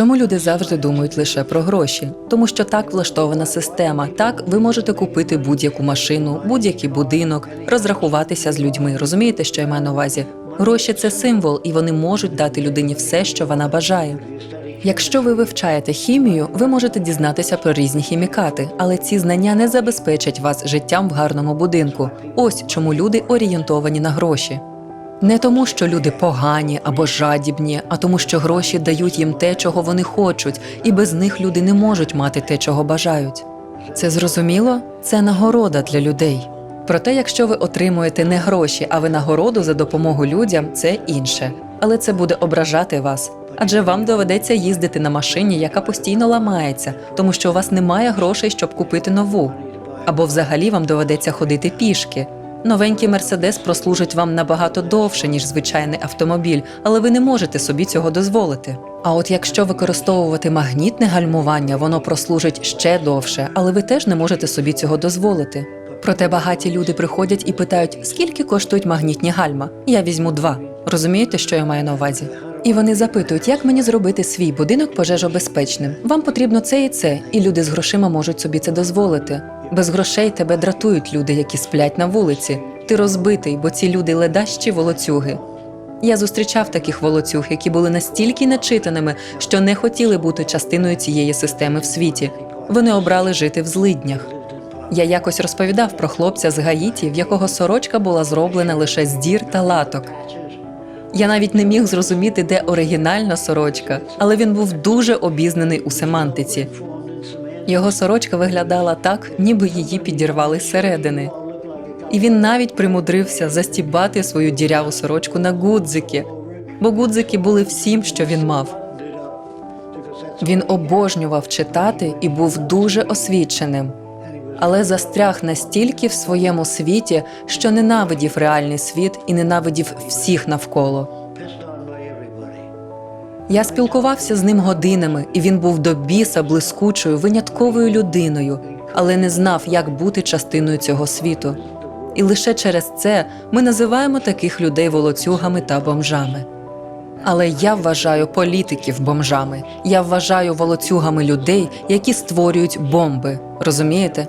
Чому люди завжди думають лише про гроші? Тому що так влаштована система. Так ви можете купити будь-яку машину, будь-який будинок, розрахуватися з людьми. Розумієте, що я маю на увазі? Гроші це символ, і вони можуть дати людині все, що вона бажає. Якщо ви вивчаєте хімію, ви можете дізнатися про різні хімікати, але ці знання не забезпечать вас життям в гарному будинку. Ось чому люди орієнтовані на гроші. Не тому, що люди погані або жадібні, а тому, що гроші дають їм те, чого вони хочуть, і без них люди не можуть мати те, чого бажають. Це зрозуміло? Це нагорода для людей. Проте, якщо ви отримуєте не гроші, а винагороду за допомогу людям, це інше. Але це буде ображати вас. Адже вам доведеться їздити на машині, яка постійно ламається, тому що у вас немає грошей, щоб купити нову. Або взагалі вам доведеться ходити пішки. Новенький мерседес прослужить вам набагато довше, ніж звичайний автомобіль, але ви не можете собі цього дозволити. А от якщо використовувати магнітне гальмування, воно прослужить ще довше, але ви теж не можете собі цього дозволити. Проте багаті люди приходять і питають, скільки коштують магнітні гальма. Я візьму два. Розумієте, що я маю на увазі? І вони запитують, як мені зробити свій будинок пожежобезпечним. Вам потрібно це і це, і люди з грошима можуть собі це дозволити. Без грошей тебе дратують люди, які сплять на вулиці. Ти розбитий, бо ці люди ледащі волоцюги. Я зустрічав таких волоцюг, які були настільки начитаними, що не хотіли бути частиною цієї системи в світі. Вони обрали жити в злиднях. Я якось розповідав про хлопця з Гаїті, в якого сорочка була зроблена лише з дір та латок. Я навіть не міг зрозуміти, де оригінальна сорочка, але він був дуже обізнаний у семантиці. Його сорочка виглядала так, ніби її підірвали зсередини. І він навіть примудрився застібати свою діряву сорочку на гудзики, бо гудзики були всім, що він мав. Він обожнював читати і був дуже освіченим, але застряг настільки в своєму світі, що ненавидів реальний світ і ненавидів всіх навколо. Я спілкувався з ним годинами, і він був до біса блискучою, винятковою людиною, але не знав, як бути частиною цього світу. І лише через це ми називаємо таких людей волоцюгами та бомжами. Але я вважаю політиків бомжами. Я вважаю волоцюгами людей, які створюють бомби. Розумієте?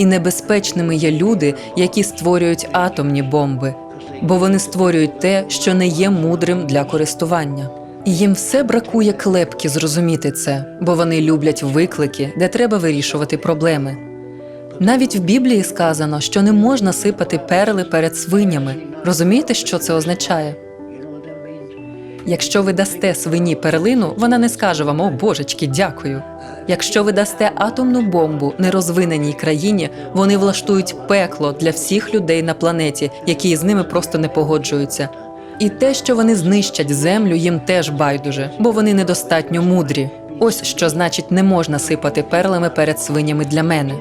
І небезпечними є люди, які створюють атомні бомби, бо вони створюють те, що не є мудрим для користування. І їм все бракує клепки зрозуміти це, бо вони люблять виклики, де треба вирішувати проблеми. Навіть в Біблії сказано, що не можна сипати перли перед свинями. Розумієте, що це означає? Якщо ви дасте свині перлину, вона не скаже вам о божечки, дякую. Якщо ви дасте атомну бомбу нерозвиненій країні, вони влаштують пекло для всіх людей на планеті, які з ними просто не погоджуються. І те, що вони знищать землю, їм теж байдуже, бо вони недостатньо мудрі. Ось що значить не можна сипати перлами перед свинями для мене.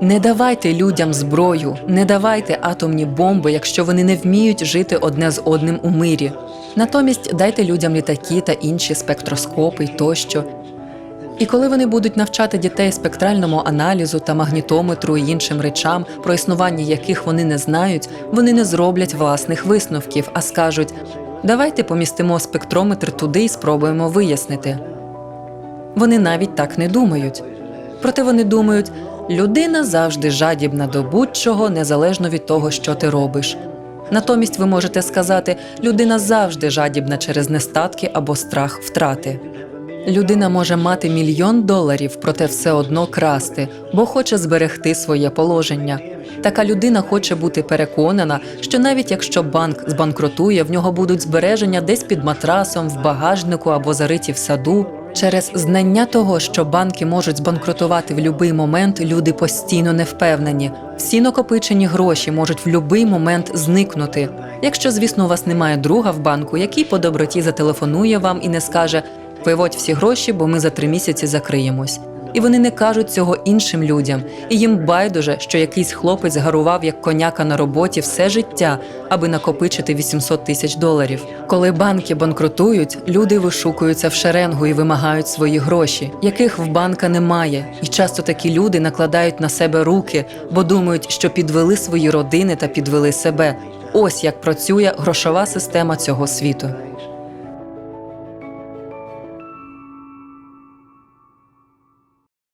Не давайте людям зброю, не давайте атомні бомби, якщо вони не вміють жити одне з одним у мирі. Натомість дайте людям літаки та інші спектроскопи тощо. І коли вони будуть навчати дітей спектральному аналізу та магнітометру і іншим речам, про існування яких вони не знають, вони не зроблять власних висновків, а скажуть: давайте помістимо спектрометр туди і спробуємо вияснити. Вони навіть так не думають. Проте вони думають, людина завжди жадібна до будь-чого, незалежно від того, що ти робиш. Натомість ви можете сказати, людина завжди жадібна через нестатки або страх втрати. Людина може мати мільйон доларів, проте все одно красти, бо хоче зберегти своє положення. Така людина хоче бути переконана, що навіть якщо банк збанкрутує, в нього будуть збереження десь під матрасом, в багажнику або зариті в саду. Через знання того, що банки можуть збанкрутувати в будь-який момент, люди постійно не впевнені. Всі накопичені гроші можуть в будь-який момент зникнути. Якщо, звісно, у вас немає друга в банку, який по доброті зателефонує вам і не скаже виводь всі гроші, бо ми за три місяці закриємось. І вони не кажуть цього іншим людям, і їм байдуже, що якийсь хлопець гарував як коняка на роботі все життя, аби накопичити 800 тисяч доларів. Коли банки банкрутують, люди вишукуються в шеренгу і вимагають свої гроші, яких в банка немає. І часто такі люди накладають на себе руки, бо думають, що підвели свої родини та підвели себе. Ось як працює грошова система цього світу.